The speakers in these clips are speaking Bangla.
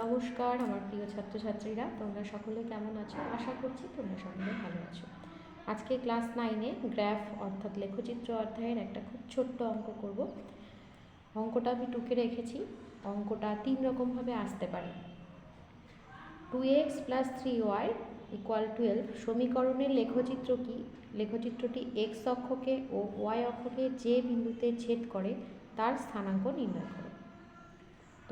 নমস্কার, আমার প্রিয় ছাত্রছাত্রীরা, তোমরা সকলে কেমন আছো? আশা করছি তোমরা সকলে ভালো আছো। আজকে ক্লাস নাইনে গ্র্যাফ, অর্থাৎ লেখচিত্র অধ্যায়ের একটা খুব ছোট্ট অঙ্ক করব। অঙ্কটা আমি টুকে রেখেছি। অঙ্কটা তিন রকমভাবে আসতে পারে। Two X plus three Y equal twelve সমীকরণের লেখচিত্র কি? লেখচিত্রটি এক্স অক্ষকে ও ওয়াই অক্ষকে যে বিন্দুতে ছেদ করে, তার স্থানাঙ্ক নির্ণয় করো।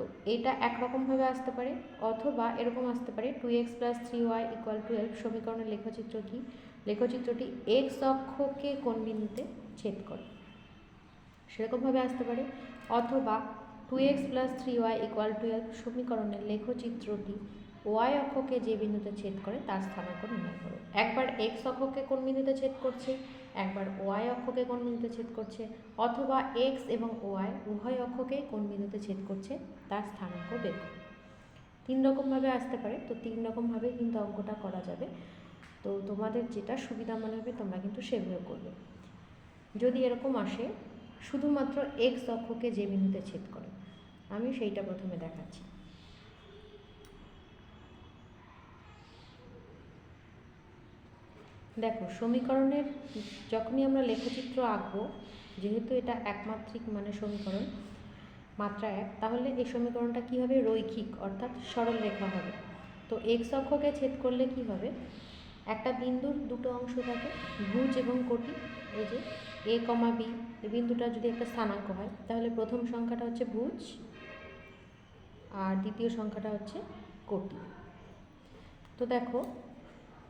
তো এটা একরকমভাবে আসতে পারে অথবা এরকম আসতে পারে two X plus three Y equal twelve সমীকরণের লেখচিত্র কি? লেখচিত্রটি এক্স অক্ষকে কোন বিন্দুতে ছেদ করে। সেরকমভাবে আসতে পারে অথবা two X plus three Y equal twelve সমীকরণের লেখচিত্রটি ওয়াই অক্ষকে যে বিন্দুতে ছেদ করে তার স্থানাঙ্ক নির্ণয় করো। একবার এক্স অক্ষকে কোন বিন্দুতে ছেদ করছে? একবার ওয়াই অক্ষকে কোন বিন্দুতে ছেদ করছে? অথবা এক্স এবং ওয়াই উভয় অক্ষকে কোন বিন্দুতে ছেদ করছে? তার স্থানাঙ্ক বের করো। তিন রকমভাবে আসতে পারে। তো তিন রকমভাবে কিন্তু অঙ্কটা করা যাবে। তো তোমাদের যেটা সুবিধা মনে হবে তোমরা কিন্তু সেভাবে করবে। যদি এরকম আসে, শুধুমাত্র এক্স অক্ষকে যে বিন্দুতে ছেদ করে, আমি সেইটা প্রথমে দেখাচ্ছি। দেখো, সমীকরণের যখনই আমরা লেখচিত্র আঁকবো, যেহেতু এটা একমাত্রিক মানে সমীকরণ, মাত্রা এক, তাহলে এই সমীকরণটা কী হবে? রৈখিক, অর্থাৎ সরল রেখা হবে। তো এক্স অক্ষকে ছেদ করলে কি হবে? একটা বিন্দুর দুটো অংশ থাকে, ভুজ এবং কোটি। এই যে এ কমা বি এই বিন্দুটা যদি একটা স্থানাঙ্ক হয়, তাহলে প্রথম সংখ্যাটা হচ্ছে ভুজ আর দ্বিতীয় সংখ্যাটা হচ্ছে কোটি। তো দেখো,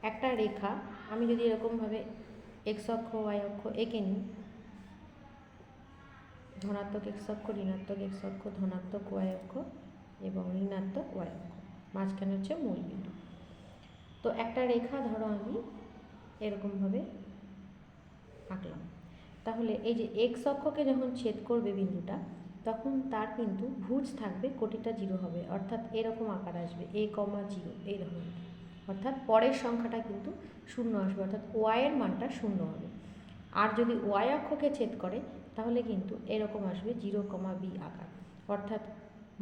একটা রেখা আমি যদি এরকমভাবে এক্স অক্ষ, ওয়াই অক্ষ এঁকে নিই, ধনাত্মক এক্স অক্ষ, ঋণাত্মক এক্স অক্ষ, ধনাত্মক ওয়াই অক্ষ এবং ঋণাত্মক ওয়াই অক্ষ। মাঝখানে হচ্ছে মূল বিন্দু। তো একটা রেখা ধরো আমি এরকমভাবে আঁকলাম। তাহলে এই যে এক্স অক্ষকে যখন ছেদ করবে বিন্দুটা, তখন তার কিন্তু ভুজ থাকবে কোটিটা জিরো হবে। অর্থাৎ এরকম আকার আসবে, এ কমা জিরো, এই ধরনের। অর্থাৎ পরের সংখ্যাটা কিন্তু শূন্য আসবে, অর্থাৎ ওয়াইয়ের মানটা শূন্য হবে। আর যদি ওয়াই অক্ষকে ছেদ করে, তাহলে কিন্তু এরকম আসবে জিরো কমা বি আকার। অর্থাৎ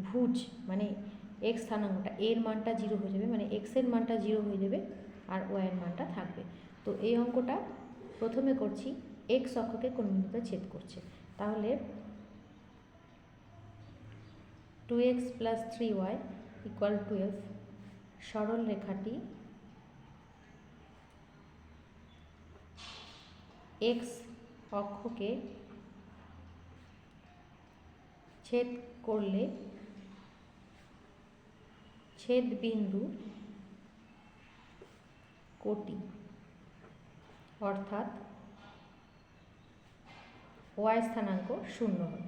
ভুজ মানে এক্স স্থানাঙ্কটা এর মানটা জিরো হয়ে যাবে মানে এক্সের মানটা জিরো হয়ে যাবে আর ওয়াইয়ের মানটা থাকবে। তো এই অঙ্কটা প্রথমে করছি এক্স অক্ষকে কোন বিন্দুতে ছেদ করছে। তাহলে two X plus three Y equal twelve সরল রেখাটি এক্স অক্ষকে ছেদ করলে ছেদ বিন্দু কোটি, অর্থাৎ ওয়াই স্থানাঙ্ক শূন্য হবে।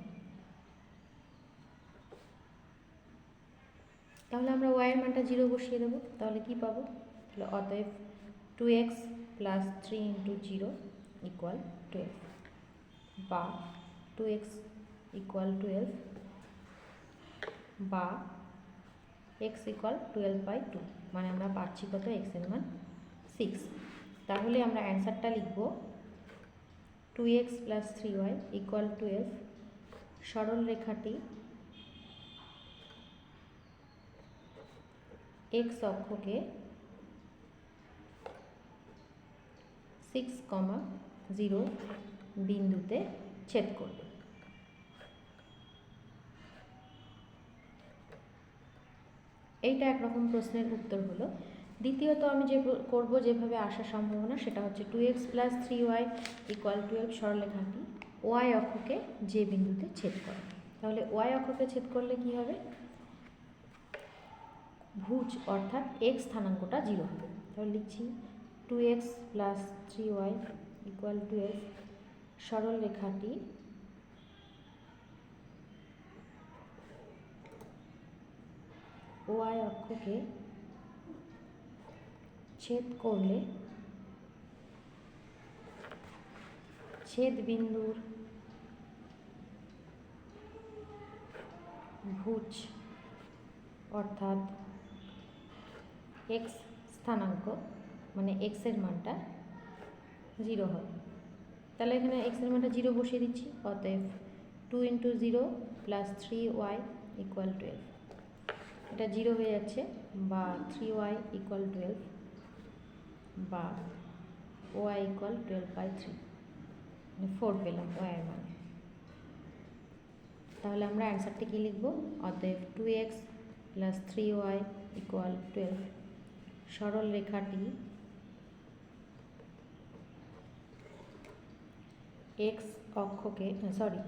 তাহলে আমরা ওয়াইয়ের মানটা জিরো বসিয়ে দেবো, তাহলে কি পাবো? অতএব two X plus three into zero equal twelve বা টু এক্স ইকুয়াল টুয়েলভ বা X equal twelve by two মানে আমরা পাচ্ছি কত? এক্সের মান সিক্স তাহলে আমরা অ্যান্সারটা লিখব two X plus three Y equal twelve সরল রেখাটি এক্স অক্ষকে সিক্স কমা জিরো বিন্দুতে ছেদ করবে। এইটা একরকম প্রশ্নের উত্তর হলো। দ্বিতীয়ত আমি যে করব যেভাবে আসার সম্ভাবনা সেটা হচ্ছে two X plus three Y equal twelve সরলরেখাটি Y অক্ষকে যে বিন্দুতে ছেদ করে তাহলে ওয়াই অক্ষকে ছেদ করলে কি হবে? ভুজ অর্থাৎ এক্স স্থানাঙ্কটা জিরো হবে। তাহলে লিখছি two X plus three Y equal twelve সরল রেখাটি। ওয়াই অক্ষকে ছেদ করলে ছেদ বিন্দুর ভুজ অর্থাৎ এক্স স্থানাঙ্ক মানে এক্সের মানটা জিরো হয়। তাহলে এখানে এক্সের মানটা জিরো বসিয়ে দিচ্ছি, অতএব two into zero plus three Y equal twelve এটা জিরো হয়ে যাচ্ছে, বা থ্রি ওয়াই ইকুয়াল টুয়েলভ বা Y equal twelve by three মানে ফোর পেলাম ওয়াইয়ের মানে। তাহলে আমরা অ্যান্সারটি কী লিখব? অতএব two X plus three Y equal twelve সরল রেখাটি এক্স অক্ষকে সরি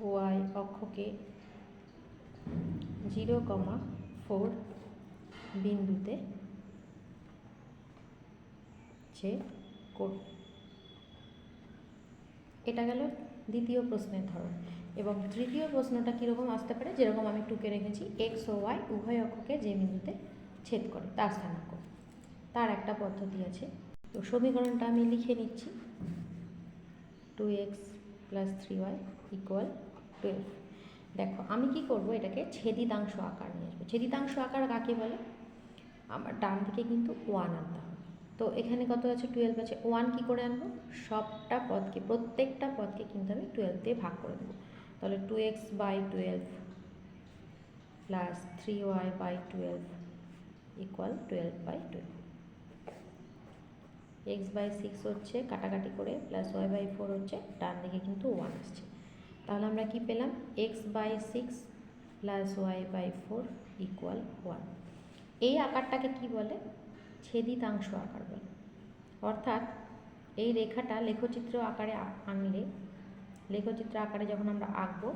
ওয়াই অক্ষকে জিরো কমা ফোর বিন্দুতে ছেদ করবে। এটা গেল দ্বিতীয় প্রশ্নের ধরন এবং তৃতীয় প্রশ্নটা কীরকম আসতে পারে? যেরকম আমি টুকে রেখেছি এক্স ও ওয়াই উভয় অক্ষকে যে বিন্দুতে ছেদ করে, তার স্থানাঙ্ক। তার একটা পদ্ধতি আছে। তো সমীকরণটা আমি লিখে নিচ্ছি। Two X plus three Y equal twelve দেখো, আমি কি করব? এটাকে ছেদিতাংশ আকার নিয়ে আসব। ছেদিতাংশ আকার কাকে বলে? আমার ডান দিকে কিন্তু ওয়ান আনতে হবে। তো এখানে কত আছে? টুয়েলভ আছে। ওয়ান কী করে আনব? সবটা পদকে, প্রত্যেকটা পদকে কিন্তু আমি টুয়েলভ দিয়ে ভাগ করে দেবো। তাহলে two X by twelve plus three Y by twelve equal twelve by twelve X by six হচ্ছে কাটাকাটি করে, প্লাস ওয়াই বাই ফোর হচ্ছে ডান দিকে কিন্তু ওয়ান আসছে। তাহলে আমরা কি পেলাম? X by six plus Y by four equal one. এই আকারটাকে কি বলে? ছেদিতাংশ আকার বলে। অর্থাৎ এই রেখাটা লেখচিত্র আকারে আনলে, লেখচিত্র আকারে যখন আমরা আঁকবো,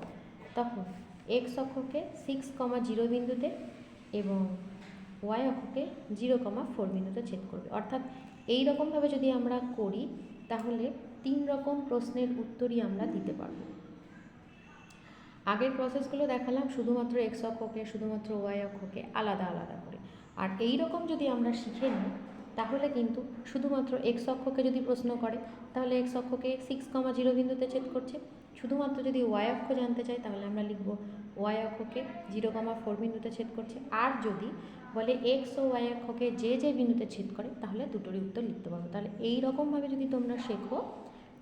তখন এক্স অক্ষকে সিক্স কমা জিরো বিন্দুতে এবং ওয়াই অক্ষকে জিরো কমা ফোর বিন্দুতে ছেদ করবে। অর্থাৎ এই রকমভাবে যদি আমরা করি, তাহলে তিন রকম প্রশ্নের উত্তরই আমরা দিতে পারব। আগের প্রসেসগুলো দেখালাম, শুধুমাত্র এক্স অক্ষকে, শুধুমাত্র ওয়াই অক্ষকে আলাদা আলাদা করে। আর এই রকম যদি আমরা শিখে নিই, তাহলে কিন্তু শুধুমাত্র এক্স অক্ষকে যদি প্রশ্ন করে, তাহলে এক্স অক্ষকে সিক্স কমা জিরো বিন্দুতে ছেদ করছে। শুধুমাত্র যদি ওয়াই অক্ষ জানতে চাই, তাহলে আমরা লিখব ওয়াই অক্ষকে জিরো কমা ফোর বিন্দুতে ছেদ করছে। আর যদি বলে এক্স ও ওয়াই অক্ষকে যে যে বিন্দুতে ছেদ করে, তাহলে দুটোরই উত্তর লিখতে পারব। তাহলে এই রকমভাবে যদি তোমরা শেখো,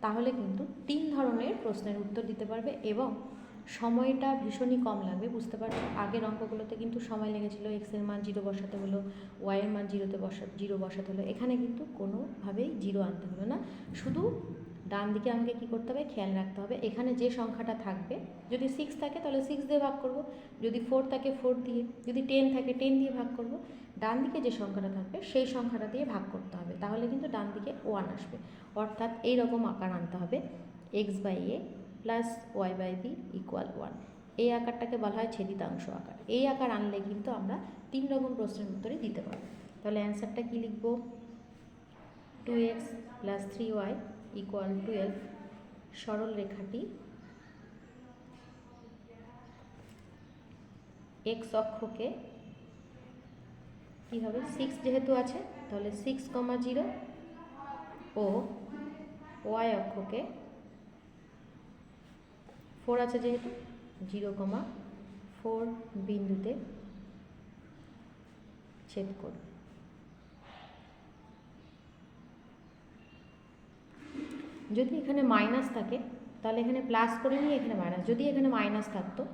তাহলে কিন্তু তিন ধরনের প্রশ্নের উত্তর দিতে পারবে এবং সময়টা ভীষণই কম লাগবে, বুঝতে পারছ? আগের অঙ্কগুলোতে কিন্তু সময় লেগেছিলো এক্সের মান জিরো বসাতে হলো ওয়াইয়ের মান জিরোতে বসা, জিরো বসাতে হলো, এখানে কিন্তু কোনোভাবেই জিরো আনতে হলো না। শুধু ডান দিকে আমাকে কী করতে হবে? খেয়াল রাখতে হবে। এখানে যে সংখ্যাটা থাকবে, যদি সিক্স থাকে তাহলে সিক্স দিয়ে ভাগ করব। যদি ফোর থাকে ফোর দিয়ে। যদি টেন থাকে টেন দিয়ে ভাগ করব। ডান দিকে যে সংখ্যাটা থাকবে, সেই সংখ্যাটা দিয়ে ভাগ করতে হবে। তাহলে কিন্তু ডান দিকে ওয়ান আসবে। অর্থাৎ এই রকম আকার আনতে হবে। X by A plus Y by B equal one এই আকারটাকে বলা হয় ছেদিতাংশ আকার। এই আকার আনলে কিন্তু আমরা তিন রকম প্রশ্নের উত্তরে দিতে পারব। তাহলে অ্যান্সারটা কী লিখব? Two X plus three Y equal twelve সরল রেখাটি এক্স অক্ষকে কী হবে? সিক্স যেহেতু আছে, তাহলে সিক্স কমা জিরো ও ওয়াই অক্ষকে ফোর আছে যেহেতু জিরো কমা ফোর বিন্দুতে ছেদ করবে। যদি এখানে মাইনাস থাকে, তাহলে এখানে প্লাস করে নিয়ে এখানে মাইনাস যদি এখানে মাইনাস থাকতো,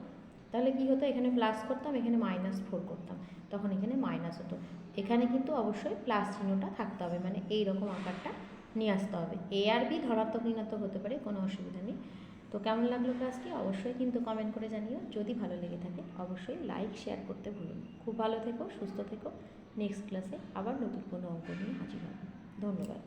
তাহলে কি হতো? এখানে প্লাস করতাম, এখানে মাইনাস ফোর করতাম। তখন এখানে মাইনাস হতো। এখানে কিন্তু অবশ্যই প্লাস চিহ্নটা থাকতে হবে। মানে এই রকম আকারটা নিয়ে আসতে হবে। এ আর বি ধনাত্মক ঋণাত্মক হতে পারে, কোনো অসুবিধা নেই। তো কেমন লাগল ক্লাসটি অবশ্যই কিন্তু কমেন্ট করে জানিও। যদি ভালো লেগে থাকে, অবশ্যই লাইক শেয়ার করতে ভুলুন খুব ভালো থেকো, সুস্থ থেকো। নেক্সট ক্লাসে আবার নতুন কোনো অঙ্ক নিয়ে হাজির হব। ধন্যবাদ।